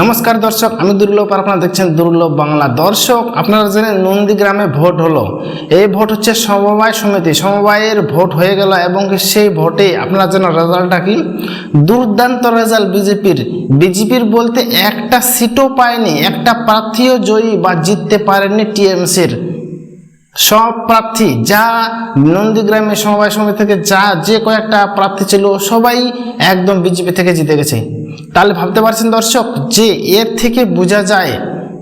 নমস্কার দর্শক, আমি দুর্লভ আর আপনারা দেখছেন দুর্লভ বাংলা দর্শক। আপনারা জানেন নন্দীগ্রামে ভোট হলো। এই ভোট হচ্ছে সমবায় সমিতি। সমবায়ের ভোট হয়ে গেল এবং সেই ভোটে আপনারা জানেন রেজাল্টটা কি? দুর্দান্ত রেজাল্ট বিজেপির। বিজেপির বলতে একটা সিটও পায়নি, একটা প্রার্থীও জয়ী বা জিততে পারেনি টিএমসির। সব প্রার্থী, যা নন্দীগ্রামে সমবায় সমিতি থেকে যা, যে কয়েকটা প্রার্থী ছিল, সবাই একদম বিজেপি থেকে জিতে গেছে। তাহলে ভাবতে পারছেন দর্শক, যে এর থেকে বোঝা যায়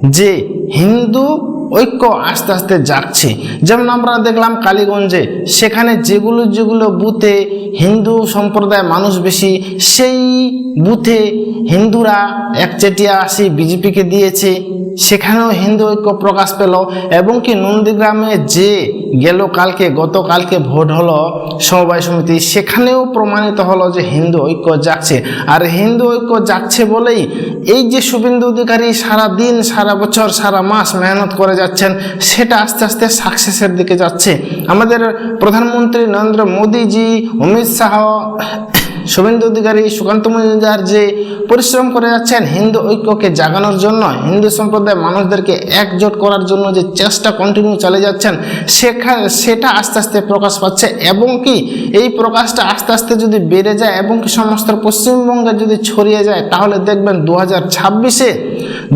যে হিন্দু ঐক্য আস্তে আস্তে জাগছে। যেমন আমরা দেখলাম কালীগঞ্জে, সেখানে যেগুলো যেগুলো বুথে হিন্দু সম্প্রদায়ের মানুষ বেশি, সেই বুথে হিন্দুরা একচেটিয়া আসি বিজেপিকে দিয়েছে। সেখানেও হিন্দু ঐক্য প্রকাশ পেল এবং কি নন্দীগ্রামে যে গেল কালকে, গতকালকে ভোট হলো সমবায় সমিতি, সেখানেও প্রমাণিত হলো যে হিন্দু ঐক্য জাগছে। আর হিন্দু ঐক্য জাগছে বলেই এই যে শুভেন্দু অধিকারী সারা দিন সারা বছর, সারা মাস মেহনত করে যাচ্ছেন, সেটা আস্তে আস্তে সাকসেসের দিকে যাচ্ছে। আমাদের প্রধানমন্ত্রী নরেন্দ্র মোদীজি, অমিত শাহ, শুভেন্দু অধিকারী, সুকান্ত মজুমদার যে পরিশ্রম করে যাচ্ছেন, হিন্দু ঐক্যকে জাগানোর জন্য, হিন্দু সম্প্রদায়ের মানুষদেরকে একজোট করার জন্য যে চেষ্টা কন্টিনিউ চালে যাচ্ছেন সেখানে সেটা আস্তে আস্তে প্রকাশ পাচ্ছে এবং কি, এই প্রকাশটা আস্তে আস্তে যদি বেড়ে যায় এবং কি সমস্ত পশ্চিমবঙ্গে যদি ছড়িয়ে যায়, তাহলে দেখবেন দু হাজার ছাব্বিশে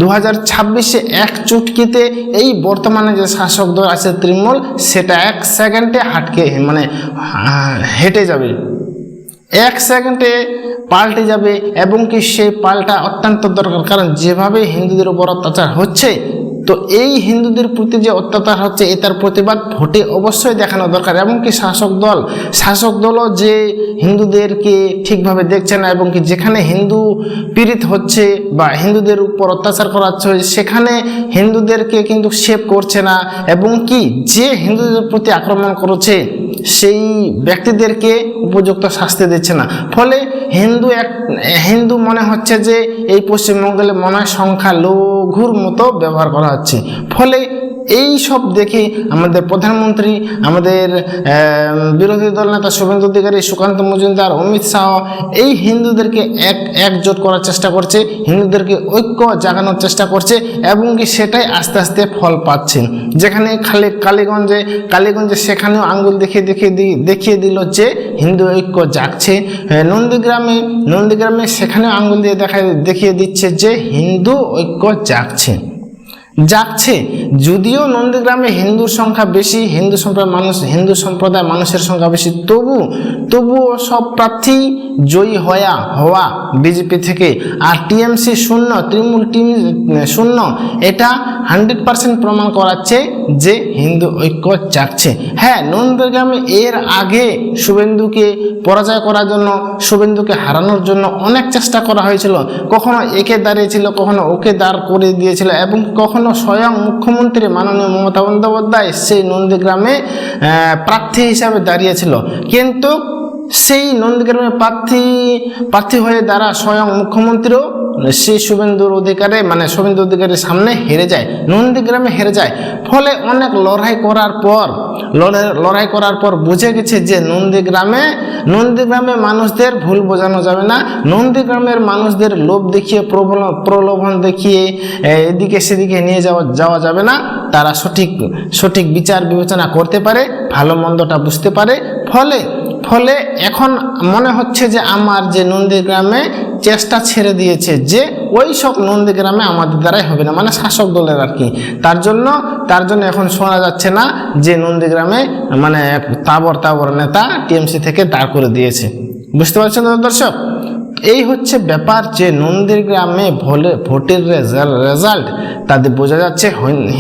দু হাজার ছাব্বিশে এক চুটকিতে এই বর্তমানে যে শাসক দল আছে তৃণমূল, সেটা এক সেকেন্ডে হাটকে মানে হেঁটে যাবে। এক সেকেন্ডে পাল্টে যাবে এবং কি সেই পাল্টা অত্যন্ত দরকার। কারণ যেভাবে হিন্দুদের উপর অত্যাচার হচ্ছে তো এই হিন্দুদের প্রতি যে অত্যাচার হচ্ছে এটার প্রতিবাদ ভোটে অবশ্যই দেখানো দরকার। এমনকি শাসক দল, শাসক দলও যে হিন্দুদেরকে ঠিকভাবে দেখছে না এবং কি যেখানে হিন্দু পীড়িত হচ্ছে বা হিন্দুদের উপর অত্যাচার করা হচ্ছে, সেখানে হিন্দুদেরকে কিন্তু সেভ করছে না। এবং কি যে হিন্দুদের প্রতি আক্রমণ করেছে সেই ব্যক্তিদেরকে উপযুক্ত শাস্তি দিচ্ছে না। ফলে হিন্দু এক, হিন্দু মনে হচ্ছে যে এই পশ্চিমবঙ্গে মনে সংখ্যা লঘুর মতো ব্যবহার করা হচ্ছে। ফলে এই সব দেখে আমাদের প্রধানমন্ত্রী, আমাদের বিরোধী দল নেতা শুভেন্দু অধিকারী, সুকান্ত মজুমদার, অমিত শাহ, এই হিন্দুদেরকে এক, একজোট করার চেষ্টা করছে, হিন্দুদেরকে ঐক্য জাগানোর চেষ্টা করছে এবং কি সেটাই আস্তে আস্তে ফল পাচ্ছেন। যেখানে খালি কালীগঞ্জে কালীগঞ্জে সেখানেও আঙ্গুল দেখিয়ে দেখিয়ে দেখিয়ে দিল যে হিন্দু ঐক্য জাগছে। নন্দীগ্রামে নন্দীগ্রামে সেখানেও আঙ্গুল দিয়ে দেখা, দেখিয়ে দিচ্ছে যে হিন্দু ঐক্য জাগছে। যাচ্ছে। যদিও নন্দীগ্রামে হিন্দুর সংখ্যা বেশি, হিন্দু সম্প্রদায়ের মানুষ, হিন্দু সম্প্রদায়ের মানুষের সংখ্যা বেশি, তবু, তবুও সব প্রার্থী জয়ী হওয়া হওয়া বিজেপি থেকে। আর টিএমসি শূন্য, তৃণমূল টিম শূন্য, এটা হান্ড্রেড পার্সেন্ট প্রমাণ করাচ্ছে যে হিন্দু ঐক্য জাগছে হ্যাঁ নন্দীগ্রামে এর আগে শুভেন্দুকে পরাজয় করার জন্য, শুভেন্দুকে হারানোর জন্য অনেক চেষ্টা করা হয়েছিল। কখনো একে দাঁড়িয়েছিল, কখনো ওকে দাঁড় করে দিয়েছিল এবং কখনো স্বয়ং মুখ্যমন্ত্রী মাননীয় মমতা বন্দ্যোপাধ্যায় সেই নন্দীগ্রামে প্রার্থী হিসাবে দাঁড়িয়েছিল। কিন্তু সেই নন্দীগ্রামে প্রার্থী প্রার্থী হয়ে দাঁড়া স্বয়ং মুখ্যমন্ত্রীও সেই শুভেন্দুর অধিকারে মানে শুভেন্দু অধিকারের সামনে হেরে যায়, নন্দীগ্রামে হেরে যায়। ফলে অনেক লড়াই করার পর লড়াই লড়াই করার পর বুঝে গেছে যে নন্দীগ্রামে নন্দীগ্রামে মানুষদের ভুল বোঝানো যাবে না। নন্দীগ্রামের মানুষদের লোভ দেখিয়ে, প্রবল- প্রলোভন দেখিয়ে এদিকে সেদিকে নিয়ে যাওয়া যাওয়া যাবে না। তারা সঠিক সঠিক বিচার বিবেচনা করতে পারে, ভালো মন্দটা বুঝতে পারে। ফলে ফলে এখন মনে হচ্ছে যে আমার যে নন্দীগ্রামে চেষ্টা ছেড়ে দিয়েছে যে ওই সব নন্দীগ্রামে আমাদের দ্বারাই হবে না মানে শাসক দলের আর কি। তার জন্য তার জন্য এখন শোনা যাচ্ছে না যে নন্দীগ্রামে মানে তাবর তাবর নেতা টিএমসি থেকে দাঁড় করে দিয়েছে। বুঝতে পারছেন দর্শক? এই হচ্ছে ব্যাপার যে নন্দীর গ্রামে ভোলে ভোটের রেজাল্ট তাদের বোঝা যাচ্ছে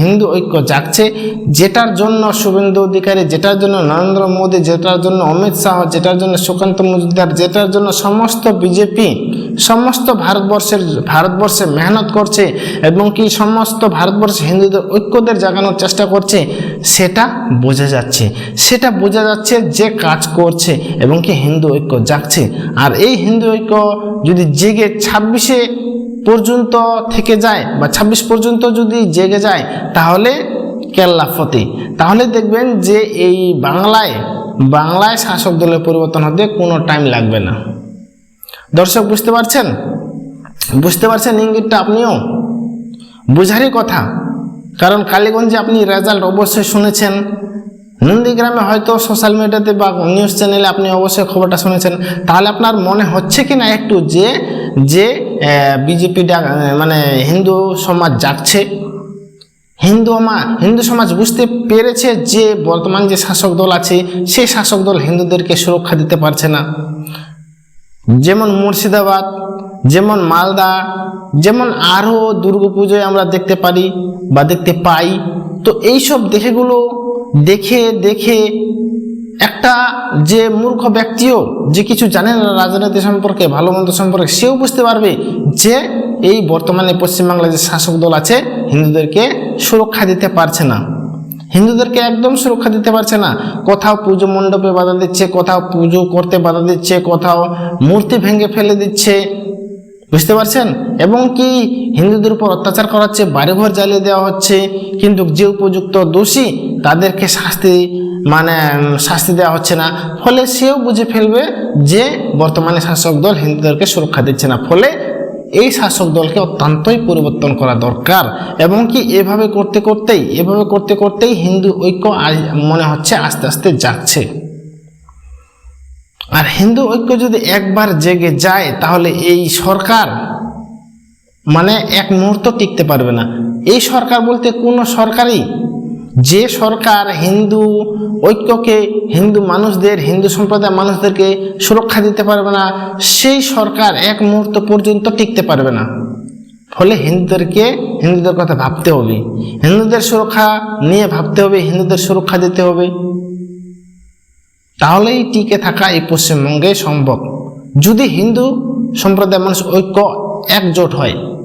হিন্দু ঐক্য জাগছে। যেটার জন্য শুভেন্দু অধিকারী, যেটার জন্য নরেন্দ্র মোদী, যেটার জন্য অমিত শাহ, যেটার জন্য সুকান্ত মজুমদার, যেটার জন্য সমস্ত বিজেপি, সমস্ত ভারতবর্ষের, ভারতবর্ষে মেহনত করছে এবং কি সমস্ত ভারতবর্ষে হিন্দুদের ঐক্যদের জাগানোর চেষ্টা করছে সেটা বোঝা যাচ্ছে। সেটা বোঝা যাচ্ছে যে কাজ করছে এবং কি হিন্দু ঐক্য জাগছে। আর এই হিন্দু ঐক্য যদি জেগে ছাব্বিশে পর্যন্ত থেকে যায় বা ছাব্বিশ পর্যন্ত যদি জেগে যায়, তাহলে কেল্লা ফতে। তাহলে দেখবেন যে এই বাংলায় বাংলায় শাসক দলের পরিবর্তন হতে কোনো টাইম লাগবে না। দর্শক, বুঝতে পারছেন? বুঝতে পারছেন ইঙ্গিতটা আপনিও? বুঝারই কথা। কারণ কালীগঞ্জে আপনি রেজাল্ট অবশ্যই শুনেছেন। নন্দীগ্রামে হয়তো সোশ্যাল মিডিয়াতে বা নিউজ চ্যানেলে আপনি অবশ্যই খবরটা শুনেছেন। তাহলে আপনার মনে হচ্ছে কি না একটু যে যে বিজেপি মানে হিন্দু সমাজ যাচ্ছে হিন্দু আমা, হিন্দু সমাজ বুঝতে পেরেছে যে বর্তমান যে শাসক দল আছে, সেই শাসক দল হিন্দুদেরকে সুরক্ষা দিতে পারছে না। যেমন মুর্শিদাবাদ, যেমন মালদা, যেমন আরও দুর্গাপুজোয় আমরা দেখতে পারি বা দেখতে পাই। তো এইসব দেখেগুলো দেখে দেখে একটা যে মূর্খ ব্যক্তিও, যে কিছু জানে না রাজনীতি সম্পর্কে, ভালো মন্দ সম্পর্কে, সেও বুঝতে পারবে যে এই বর্তমানে পশ্চিমবাংলার যে শাসক দল আছে, হিন্দুদেরকে সুরক্ষা দিতে পারছে না। হিন্দুদেরকে একদম সুরক্ষা দিতে পারছে না। কোথাও পুজো মণ্ডপে বাধা দিচ্ছে, কোথাও পুজো করতে বাধা দিচ্ছে, কোথাও মূর্তি ভেঙে ফেলে দিচ্ছে। বুঝতে পারছেন? এবং কি হিন্দুদের উপর অত্যাচার করাচ্ছে, বাড়িঘর জ্বালিয়ে দেওয়া হচ্ছে, কিন্তু যে উপযুক্ত দোষী তাদেরকে শাস্তি মানে শাস্তি দেওয়া হচ্ছে না। ফলে সেও বুঝে ফেলবে যে বর্তমানে শাসক দল হিন্দুদেরকে সুরক্ষা দিচ্ছে না। ফলে এই শাসক দলকে অত্যন্তই পরিবর্তন করা দরকার এবং কি এভাবে করতে করতেই, এভাবে করতে করতেই হিন্দু ঐক্য মনে হচ্ছে আস্তে আস্তে যাচ্ছে। আর হিন্দু ঐক্য যদি একবার জেগে যায়, তাহলে এই সরকার মানে এক মুহূর্ত টিকতে পারবে না। এই সরকার বলতে কোনো সরকারই যে সরকার হিন্দু ঐক্যকে, হিন্দু মানুষদের, হিন্দু সম্প্রদায়ের মানুষদেরকে সুরক্ষা দিতে পারবে না, সেই সরকার এক মুহূর্ত পর্যন্ত টিকতে পারবে না। ফলে হিন্দুদেরকে, হিন্দুদের কথা ভাবতে হবে। হিন্দুদের সুরক্ষা নিয়ে ভাবতে হবে, হিন্দুদের সুরক্ষা দিতে হবে। তাহলেই টিকে থাকা এই পশ্চিমবঙ্গে সম্ভব। যদি হিন্দু সম্প্রদায়ের মানুষ ঐক্য একজোট হয়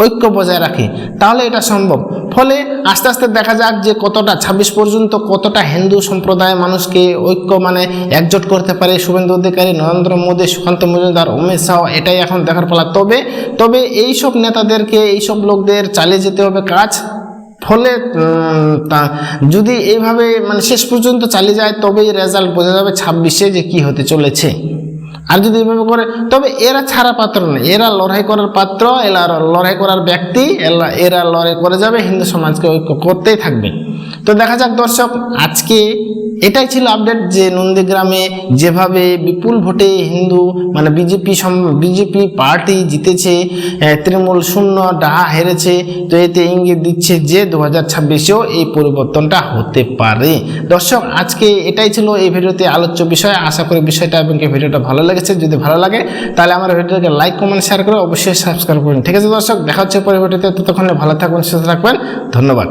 ঐক্য বজায় রাখে। তাহলে এটা সম্ভব। ফলে আস্তে আস্তে দেখা যাক যে কতটা ছাব্বিশ পর্যন্ত কতটা হিন্দু সম্প্রদায়ের মানুষকে ঐক্য মানে একজোট করতে পারে। শুভেন্দু অধিকারী, নরেন্দ্র মোদী, সুকান্ত মজুমদার, অমিত শাহ, এটাই এখন দেখার পালা। তবে তবে এই সব নেতাদেরকে, এইসব লোকদের চালিয়ে যেতে হবে কাজ। ফলে তা- যদি এইভাবে মানে শেষ পর্যন্ত চালিয়ে যায়, তবেই রেজাল্ট বোঝা যাবে ছাব্বিশে যে কি হতে চলেছে। আর যদি এভাবে করে, তবে এরা ছাড়া পাত্র নেই। এরা লড়াই করার পাত্র, এরা লড়াই করার ব্যক্তি, এরা লড়াই করে যাবে, হিন্দু সমাজকে ঐক্য করতেই থাকবে। তো দেখা যাক দর্শক, আজকে এটাই ছিল আপডেট যে নন্দীগ্রামে যেভাবে বিপুল ভোটে হিন্দু মানে বিজেপি বিজেপি পার্টি জিতেছে তৃণমূল শূন্য ডাহা হেরেছে, তো এতে ইঙ্গিত দিচ্ছে যে দু হাজার ছাব্বিশেও এই পরিবর্তনটা হতে পারে। দর্শক, আজকে এটাই ছিল এই ভিডিওতে আলোচ্য বিষয়। আশা করি বিষয়টা এবং ভিডিওটা ভালো লেগেছে। যদি ভালো লাগে, তাহলে আমার ভিডিওটাকে লাইক কমেন্ট শেয়ার করে অবশ্যই সাবস্ক্রাইব করুন। ঠিক আছে দর্শক, দেখা হচ্ছে পরবর্তীতে। ততক্ষণে ভালো থাকবেন, সুস্থ থাকবেন। ধন্যবাদ।